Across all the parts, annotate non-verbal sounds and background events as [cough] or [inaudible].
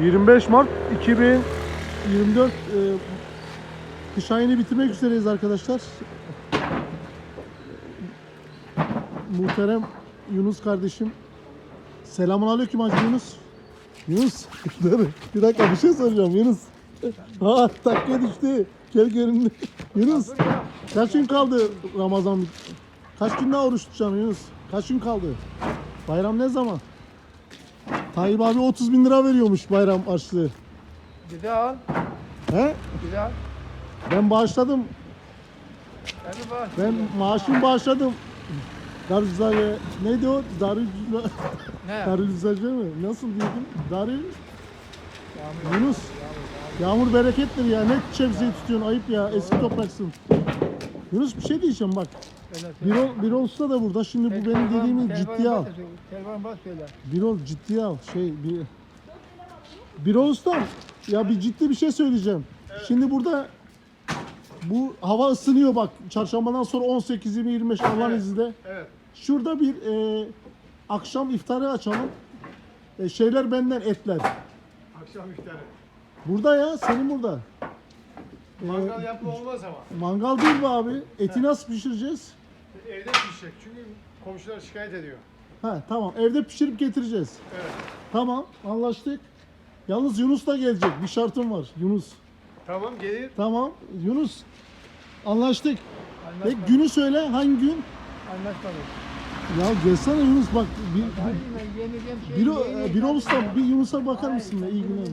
25 Mart 2024 e, kış ayını bitirmek üzereyiz arkadaşlar. Muhterem Yunus kardeşim. Selamun aleyküm Hacı Yunus. Yunus, [laughs] dur. Bir dakika bir şey soracağım Yunus. Ha takla düştü. Gel göründü. Yunus, kaç gün kaldı Ramazan? Kaç gün daha oruç tutacaksın Yunus? Kaç gün kaldı? Bayram ne zaman? Tayyip abi 30 bin lira veriyormuş bayram harçlığı. Bir de al. He? Bir de al. Ben bağışladım. Hadi bak. Ben maaşımı bağışladım. Darüzade neydi o? Darü Ne? Darüzade mi? Nasıl diyordun? Darü Yağmur. Yunus. Yağmur berekettir ya. Ne çevzeyi tutuyorsun? Ayıp ya. Eski topraksın. Yunus bir şey diyeceğim bak. Birol, Birol Usta da burada. Şimdi bu benim dediğimi ciddiye al. Telefona bak söyle. Birol ciddiye al. Şey bir Birol Usta ya bir ciddi bir şey söyleyeceğim. Şimdi burada bu hava ısınıyor bak. Çarşambadan sonra 18 20 25 Allah'ın Evet. izniyle. Evet. Şurada bir e, akşam iftarı açalım. E, şeyler benden etler. Akşam iftarı. Burada ya senin burada. E, Mangal yapma olmaz ama. mangal değil mi abi? Eti nasıl pişireceğiz? Evde pişecek çünkü komşular şikayet ediyor. Ha tamam evde pişirip getireceğiz. Evet. Tamam anlaştık. Yalnız Yunus da gelecek. Bir şartım var. Yunus. Tamam gelir. Tamam. Yunus. Anlaştık. Peki Anlaşmadık. günü söyle hangi gün? Anlaşmadık. Ya gelsene Yunus bak. Bir, yemeyeceğim şey. bir, bir, bir olursa bir Yunus'a bakar mısın ya? İyi günler.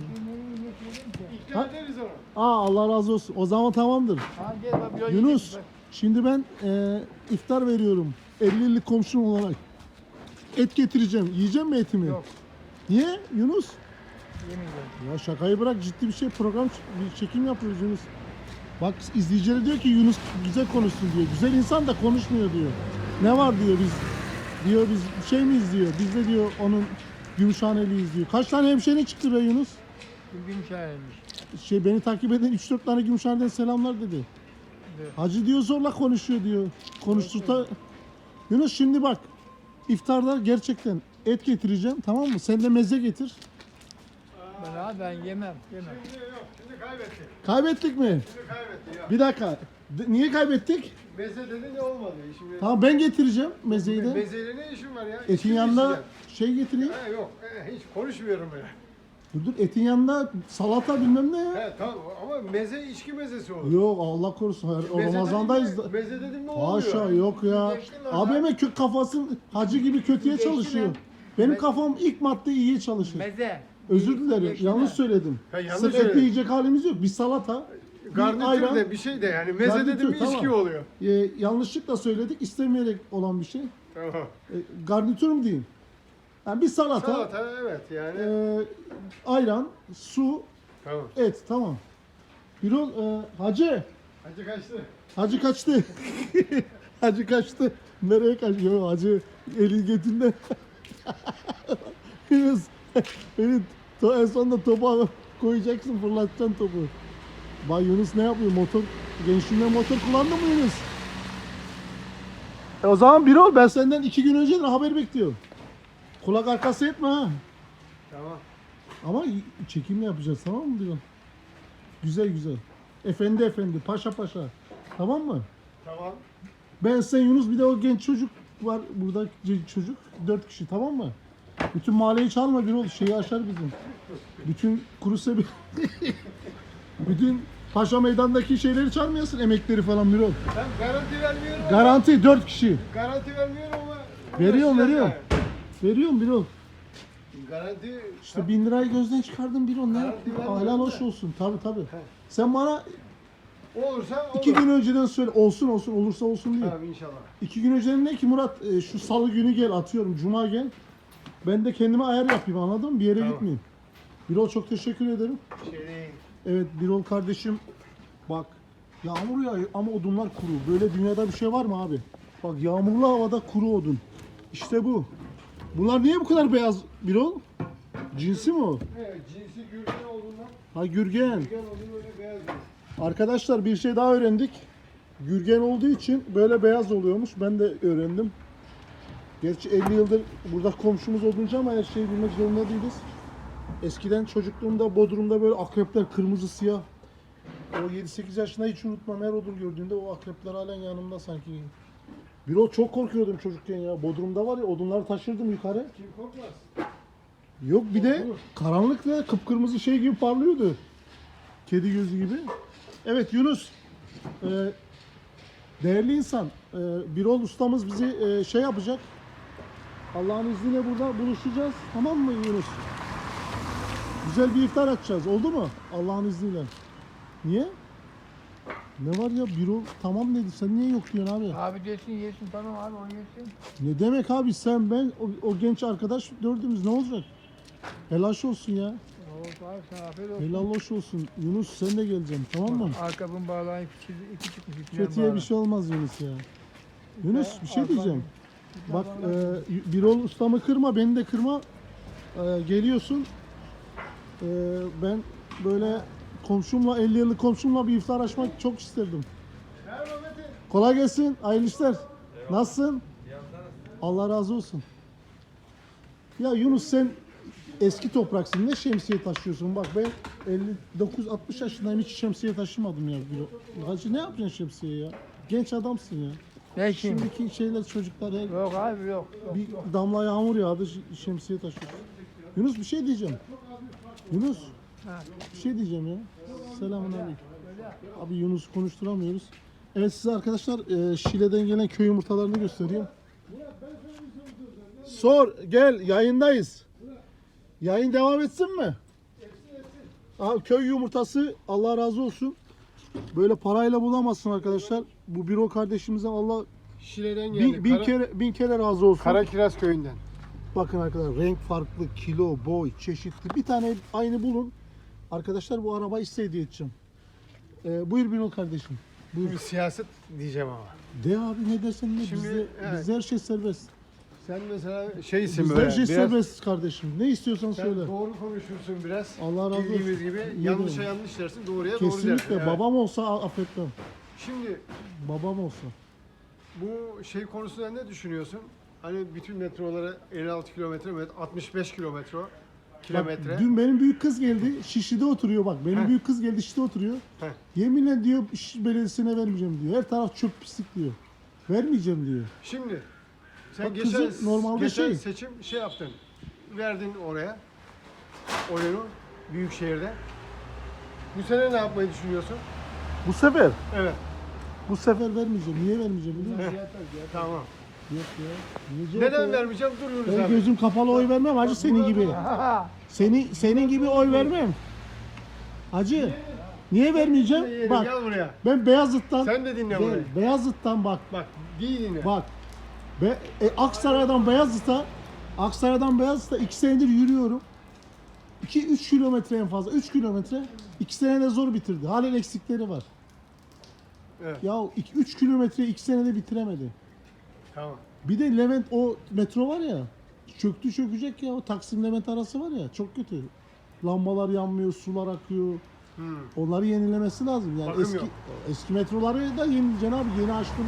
İkna ederiz onu. Aa Allah razı olsun. O zaman tamamdır. Ha, gel bak, bir yol Yunus. Yiyeceğim. Şimdi ben e, iftar veriyorum. 50 yıllık komşum olarak. Et getireceğim. Yiyecek mi etimi? Yok. Niye Yunus? Yemeyeceğim. Ya şakayı bırak ciddi bir şey program bir çekim yapıyoruz Yunus. Bak izleyicileri diyor ki Yunus güzel konuşsun diyor. Güzel insan da konuşmuyor diyor. Ne var diyor biz diyor biz şey miyiz diyor. Biz de diyor onun Gümüşhaneliyiz diyor. Kaç tane hemşehrin çıktı be Yunus? Şahinmiş. Şey beni takip eden 3-4 tane Gümüşhane'den selamlar dedi. Hacı diyor zorla konuşuyor diyor. Konuşturta. Yunus şimdi bak. iftarda gerçekten et getireceğim tamam mı? Sen de meze getir. Ben ha ben yemem. Yemem. Şimdi yok. Şimdi kaybettik. Kaybettik mi? Şimdi kaybetti ya. Bir dakika. De- niye kaybettik? Meze dedi ne olmadı. Şimdi Tamam ben getireceğim mezeyi de. Mezeyle ne işin var ya? Etin yanında şey getireyim. Ha, yok. Hiç konuşmuyorum öyle. Dur dur etin yanında salata bilmem ne ya. He tamam ama meze içki mezesi olur. Yok Allah korusun. Her, o Meze Ramazandayız. dedim da- Meze dedim ne oluyor? Haşa yok ya. Geçtin hemen kök kafası hacı gibi kötüye Geçtin çalışıyor. ya. Benim kafam ilk madde iyiye çalışır. Meze. Özür dilerim. Geçtin Yanlış söyledim. Ha, yanlış Sırf söyledin. yiyecek halimiz yok. Bir salata. bir Garnitür ayran. de bir şey de yani meze Garnitür, dedim mi içki tamam. oluyor. Ee, yanlışlıkla söyledik. istemeyerek olan bir şey. Tamam. Ee, garnitür mü diyeyim? Yani bir salata, Salata evet yani. ee, ayran, su, Tamam. et. Tamam. Birol, e, hacı. Hacı kaçtı. Hacı kaçtı. [laughs] hacı kaçtı. Nereye kaçıyor hacı? Eli götünde. [laughs] Yunus, beni to, en sonunda topa koyacaksın fırlatacaksın topu. Bak Yunus ne yapıyor? Motor, gençliğinde motor kullandı mı Yunus? E o zaman bir ol. Ben senden iki gün önceden haber bekliyorum. Kulak arkası etme ha. Tamam. Ama çekimle yapacağız tamam mı Birol? Güzel güzel. Efendi efendi, paşa paşa. Tamam mı? Tamam. Ben sen Yunus bir de o genç çocuk var burada çocuk. Dört kişi tamam mı? Bütün mahalleyi çalma bir ol şeyi aşar bizim. Bütün kuru sebi... [laughs] Bütün Paşa Meydan'daki şeyleri çalmayasın emekleri falan bir ol. Ben garanti vermiyorum. Garanti dört kişi. Garanti vermiyorum ama. Veriyorum, veriyorum. Veriyorum yani. Garanti İşte bin lirayı gözden çıkardın bir ol ne? Garanti vermiyorum Ailen da. hoş olsun tabi tabi. Sen bana olursa olur. iki gün önceden söyle olsun olsun olursa olsun diye. Tamam inşallah. İki gün önceden ne ki Murat e, şu salı günü gel atıyorum cuma gel. Ben de kendime ayar yapayım anladın mı? Bir yere Tamam. gitmeyeyim. Birol çok teşekkür ederim. Şey değil. Evet Birol kardeşim bak yağmur yağıyor ama odunlar kuru. Böyle dünyada bir şey var mı abi? Bak yağmurlu havada kuru odun. İşte bu. Bunlar niye bu kadar beyaz Birol? Cinsi mi o? Evet cinsi gürgen olduğundan Ha gürgen. gürgen olduğu böyle beyaz bir. Arkadaşlar bir şey daha öğrendik. Gürgen olduğu için böyle beyaz oluyormuş. Ben de öğrendim. Gerçi 50 yıldır burada komşumuz olunca ama her şeyi bilmek zorunda değiliz. Eskiden çocukluğumda Bodrum'da böyle akrepler kırmızı siyah. O 7-8 yaşında hiç unutmam her odun gördüğümde o akrepler halen yanımda sanki. Bir o çok korkuyordum çocukken ya. Bodrum'da var ya odunları taşırdım yukarı. Kim korkmaz? Yok bir de karanlık ve kıpkırmızı şey gibi parlıyordu. Kedi gözü gibi. Evet Yunus. e, değerli insan. E, Birol ustamız bizi e, şey yapacak. Allah'ın izniyle burada buluşacağız. Tamam mı Yunus? Güzel bir iftar açacağız. Oldu mu? Allah'ın izniyle. Niye? Ne var ya Birol tamam dedi. Sen niye yok diyorsun abi? Abi desin yesin tamam abi o yesin. Ne demek abi sen ben o, o genç arkadaş dördümüz ne olacak? Helal olsun ya. Oldu abi sana afiyet olsun. Helal hoş olsun. Yunus sen de geleceksin tamam mı? Arkabın bağlayıp iki, iki çıkmış. Kötüye bir şey olmaz Yunus ya. Yunus bir şey Arkadan- diyeceğim. Bak e, Birol ustamı kırma beni de kırma. E, geliyorsun. E, ben böyle komşumla 50 yıllık komşumla bir iftar açmak çok isterdim. Kolay gelsin. Hayırlı işler. Nasılsın? Allah razı olsun. Ya Yunus sen eski topraksın. Ne şemsiye taşıyorsun? Bak ben 59-60 yaşındayım hiç şemsiye taşımadım ya. Hacı ne yapacaksın şemsiye ya? Genç adamsın ya. Ne şimdi? Şimdiki şeyler çocuklar her Yok abi yok. yok. bir damla yağmur yağdı şemsiye taşıyorsun. Yunus bir şey diyeceğim. Yunus Ha. bir şey diyeceğim ya. Selamun aleyküm. Abi Yunus konuşturamıyoruz. Evet size arkadaşlar e, Şile'den gelen köy yumurtalarını göstereyim. Sor gel yayındayız. Yayın devam etsin mi? Aha, köy yumurtası Allah razı olsun. Böyle parayla bulamazsın arkadaşlar. Bu büro kardeşimize Allah Şile'den geldi. bin, bin Kara, kere bin kere razı olsun. Karakiraz köyünden. Bakın arkadaşlar renk farklı, kilo, boy, çeşitli. Bir tane aynı bulun. Arkadaşlar bu araba size hediye edeceğim. Ee, buyur Birol kardeşim. Buyur. Siyaset diyeceğim ama. De abi ne dersen ne. Şimdi, bizde, evet. bizde her şey serbest. Sen mesela şeysin Bizde böyle. her şey biraz- serbest kardeşim. Ne istiyorsan Sen söyle. doğru konuşursun biraz. Allah razı olsun. Bildiğimiz gibi İyi yanlışa yanlış dersin, doğruya doğru dersin. Kesinlikle Evet. babam olsa affetmem. Şimdi Babam olsa. bu şey konusunda ne düşünüyorsun? Hani bütün metrolara 56 kilometre, 65 kilometre, Bak, kilometre. dün benim büyük kız geldi. Şişli'de oturuyor bak. Benim Heh. büyük kız geldi Şişli'de oturuyor. Heh. Yeminle diyor iş belediyesine vermeyeceğim diyor. Her taraf çöp pislik diyor. Vermeyeceğim diyor. Şimdi sen Bak geçen, kızı normalde geçen şey- seçim şey yaptın. Verdin oraya. Oyunu büyük şehirde. Bu sene ne yapmayı düşünüyorsun? Bu sefer Evet. Bu sefer vermeyeceğim. Niye vermeyeceğim biliyor musun? Tamam. Yok ya. Neden vermeyeceğim? Duruyoruz Ben abi. gözüm kapalı oy vermem hacı senin gibi. Seni senin gibi oy vermem. Hacı niye vermeyeceğim? Bak Gel buraya. ben Beyazıt'tan Sen de dinle Gel, burayı. Beyazıt'tan bak Bak, iyi dinle. bak. Be, e, Aksaray'dan Beyazıt'a Aksaray'dan Beyazıt'a 2 senedir yürüyorum. 2-3 kilometre en fazla. 3 kilometre. 2 senede zor bitirdi. Halen eksikleri var. Evet. Ya 3 kilometre 2 senede bitiremedi. Tamam. Bir de Levent o metro var ya çöktü çökecek ya o Taksim Levent arası var ya çok kötü. Lambalar yanmıyor, sular akıyor. Hmm. Onları yenilemesi lazım. Yani Bakım eski yok. eski metroları da yeni Cenab-ı yeni açtım.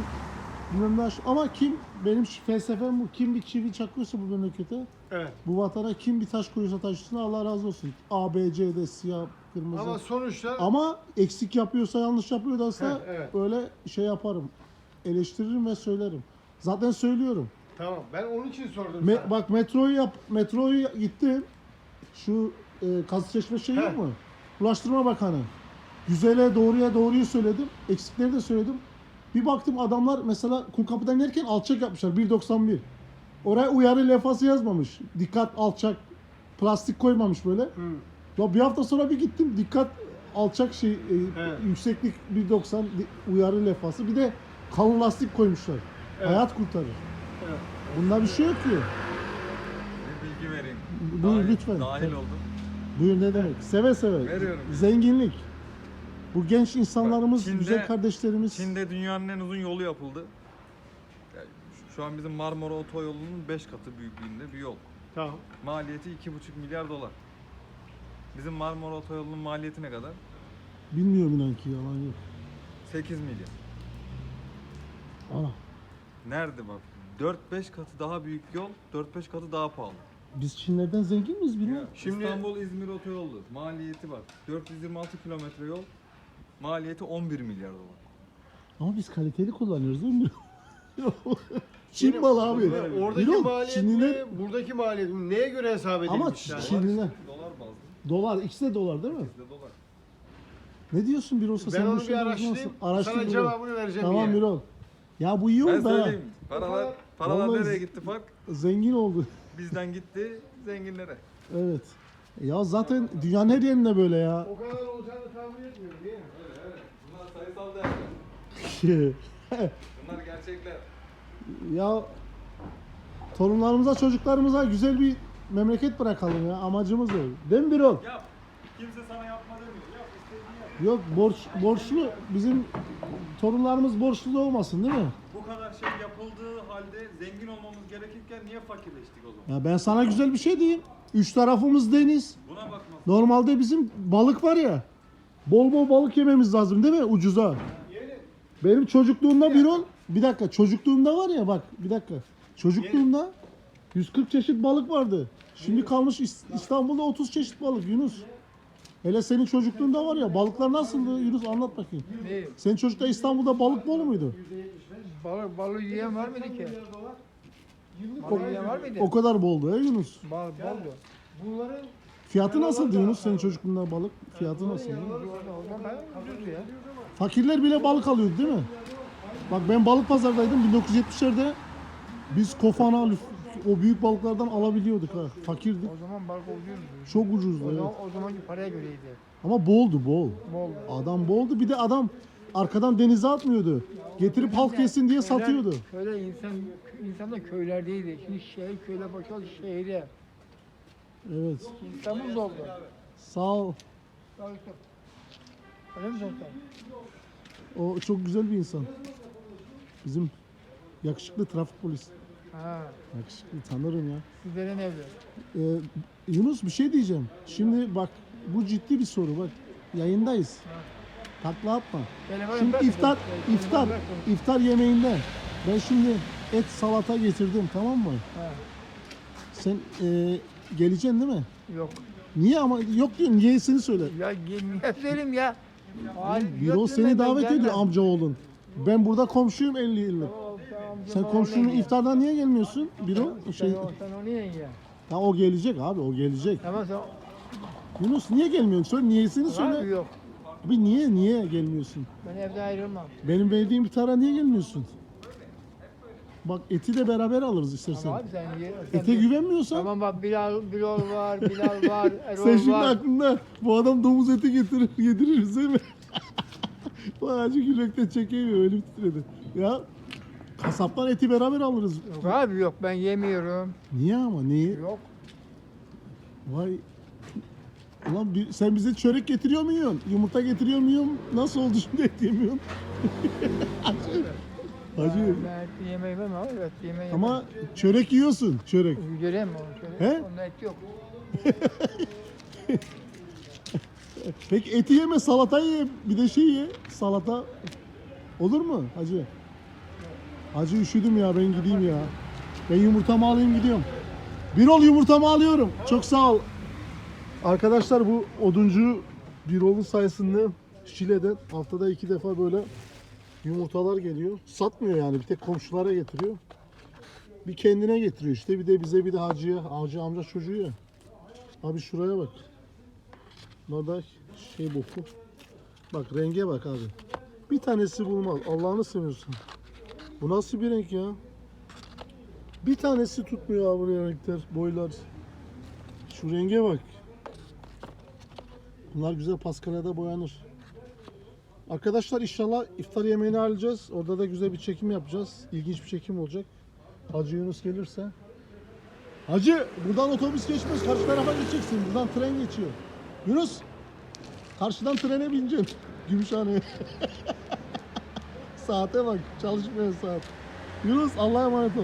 Bilmem ne açtım. Ama kim benim felsefem bu. Kim bir çivi çakıyorsa bu memlekete, Evet. bu vatana kim bir taş koyuyorsa taşısın Allah razı olsun. A, B, C, D, siyah, kırmızı. Ama Ama, sonuçta eksik yapıyorsa, yanlış yapıyorsa Heh, evet. öyle şey yaparım. Eleştiririm ve söylerim. Zaten söylüyorum. tamam. Ben onun için sordum Me- sana. bak metroyu yap, metroyu gittim. Şu e, Kazıçeşme şey yok Heh. mu? Ulaştırma Bakanı. Güzele doğruya doğruyu söyledim. Eksikleri de söyledim. Bir baktım adamlar mesela Kumkapı'dan inerken alçak yapmışlar 1.91. Oraya uyarı levhası yazmamış. Dikkat alçak. Plastik koymamış böyle. Hmm. Ya bir hafta sonra bir gittim dikkat alçak şey e, Evet. yükseklik 1.90 di- uyarı levhası. Bir de kalın lastik koymuşlar. Evet. Hayat kurtarır. Evet. Bunda bir şey yok ki. Bir bilgi vereyim. Buyur Dahil- lütfen. Dahil oldum. Buyur ne demek? Seve seve. Veriyorum. Zenginlik. Bu genç insanlarımız, Çin'de- güzel kardeşlerimiz. Çin'de dünyanın en uzun yolu yapıldı. Yani şu- an bizim Marmara Otoyolu'nun 5 katı büyüklüğünde bir yol. Tamam. Maliyeti 2,5 milyar dolar. Bizim Marmara Otoyolu'nun maliyeti ne kadar? Bilmiyorum inan ki yalan yok. 8 milyar. Ah, Nerede bak? 4-5 katı daha büyük yol, 4-5 katı daha pahalı. Biz Çinlerden zengin miyiz Birol? Şimdi- İstanbul İzmir otoyolu maliyeti bak 426 kilometre yol maliyeti 11 milyar dolar. Ama biz kaliteli kullanıyoruz değil mi? Çin malı abi. Oradaki Birol, maliyet Çinliler... mi, buradaki maliyet mi? Neye göre hesap edilmiş? Ama yani? Çinliler... Dolar bazlı. Dolar, ikisi de dolar değil mi? Bizde dolar. Ne diyorsun bir olsa Ben sen bu onu bir işin araştırayım. Araştır sana Birol. cevabını vereceğim Tamam yine. Birol. Ya bu iyi Ben oldu ha. söyleyeyim. Paralar, paralar Vallahi- nereye gitti fark? Zengin oldu. Bizden gitti zenginlere. Evet. Ya zaten dünyanın her yerinde böyle ya. O kadar olacağını tahmin etmiyorum değil mi? Bunlar sayısal değerler. [laughs] Bunlar gerçekler. ya torunlarımıza, çocuklarımıza güzel bir memleket bırakalım ya. Amacımız o. Değil mi Birol? Yap. Kimse sana yapma demiyor. Yap istediğini yap. Yok borç borçlu bizim torunlarımız borçlu da olmasın değil mi? Bu kadar şey yapıldığı halde zengin olmamız gerekirken niye fakirleştik o zaman? Ya ben sana güzel bir şey diyeyim. Üç tarafımız deniz. Buna bakmaz. Normalde bizim balık var ya. Bol bol balık yememiz lazım değil mi? Ucuza. Benim çocukluğumda bir ol. Bir dakika çocukluğumda var ya bak bir dakika. Çocukluğumda 140 çeşit balık vardı. Şimdi kalmış İs- İstanbul'da 30 çeşit balık Yunus. Hele senin çocukluğunda var ya balıklar nasıldı Yunus anlat bakayım. Ne? Senin çocukta İstanbul'da balık bol muydu? Balık, balığı yiyen var mıydı ki? Balığı yiyen var mıydı? O kadar boldu he Yunus. Bal, baldı. Bunların Fiyatı nasıldı Yunus senin çocukluğunda balık? Fiyatı ya. Fakirler bile balık alıyordu değil mi? Bak ben balık pazardaydım 1970'lerde. Biz kofana, o büyük balıklardan alabiliyorduk ha. Fakirdik. O zaman balık ucuzdu. Çok O ucuzdu evet. zaman o zamanki paraya göreydi. Ama boldu bol. Bol. Adam boldu. Bir de adam arkadan denize atmıyordu. Getirip halk yesin diye satıyordu. Şöyle insan insan da köylerdeydi. Şimdi şehir köyle boşaldı şehire. Evet. İstanbul doldu. Sağ ol. Öyle mi Sultan? O çok güzel bir insan. Bizim yakışıklı trafik polisi. Ha, Yakışıklı tanırım ya. sizlerin evli. Ee, Yunus bir şey diyeceğim. Şimdi bak bu ciddi bir soru bak. Yayındayız. Takla atma. Telefonu Şimdi bırak- iftar telefonu iftar iftar yemeğinde ben şimdi et salata getirdim tamam mı? Ha, Sen e, geleceksin değil mi? yok. Niye ama yok diyor niyesini söyle. Ya niye söyleyeyim ya? Hayır, Bir o yok seni ben davet ediyor gelmem. amca oğlun. Ben burada komşuyum 50 yıllık. Sen komşunun iftardan niye gelmiyorsun? Bir o şey. o, ya. Ya o gelecek abi o gelecek. Tamam sen Yunus niye gelmiyorsun? Söyle niyesini söyle. yok. Abi niye niye gelmiyorsun? Ben evde ayrılmam. Benim verdiğim iftara niye gelmiyorsun? Bak eti de beraber alırız istersen. Ama abi sen ye. sen Ete ye. güvenmiyorsan Tamam bak Bilal, Bilal var, Bilal var, [laughs] Erol sen şimdi var. aklında bu adam domuz eti getirir, [laughs] yediririz değil mi? [laughs] bu acı gülekten çekemiyor öyle titredi. Ya kasaptan eti beraber alırız. Abi yok ben yemiyorum. Niye ama niye? Yok. Vay. Ulan bir- sen bize çörek getiriyor musun? Yumurta getiriyor musun? Nasıl oldu şimdi et yemiyorsun? [laughs] Hacı. Hacı. Ben et yemeyi yemem abi. Et yemeyi Ama çörek yiyorsun, çörek. yemem. Göreyim mi onu şöyle? He? Onda et yok. [laughs] Peki eti yeme, salata ye, bir de şey ye, salata. Olur mu hacı? Hacı üşüdüm ya, ben gideyim ya. Ben yumurtamı alayım gidiyorum. Bir ol yumurtamı alıyorum. Çok sağ ol. Arkadaşlar bu oduncu bir olu sayesinde Şile'den haftada iki defa böyle yumurtalar geliyor. Satmıyor yani bir tek komşulara getiriyor. Bir kendine getiriyor işte bir de bize bir de hacıya, hacı amca çocuğu ya. Abi şuraya bak. Bunlar şey boku. Bak renge bak abi. Bir tanesi bulmaz. Allah'ını seviyorsun. Bu nasıl bir renk ya? Bir tanesi tutmuyor abi bu renkler, boylar. Şu renge bak. Bunlar güzel paskalada boyanır. Arkadaşlar inşallah iftar yemeğini alacağız. Orada da güzel bir çekim yapacağız. İlginç bir çekim olacak. Hacı Yunus gelirse. Hacı buradan otobüs geçmez. Karşı tarafa geçeceksin. Buradan tren geçiyor. Yunus karşıdan trene bineceksin. [laughs] Gümüşhane'ye. Saate bak. Çalışmıyor saat. Yunus Allah'a emanet ol.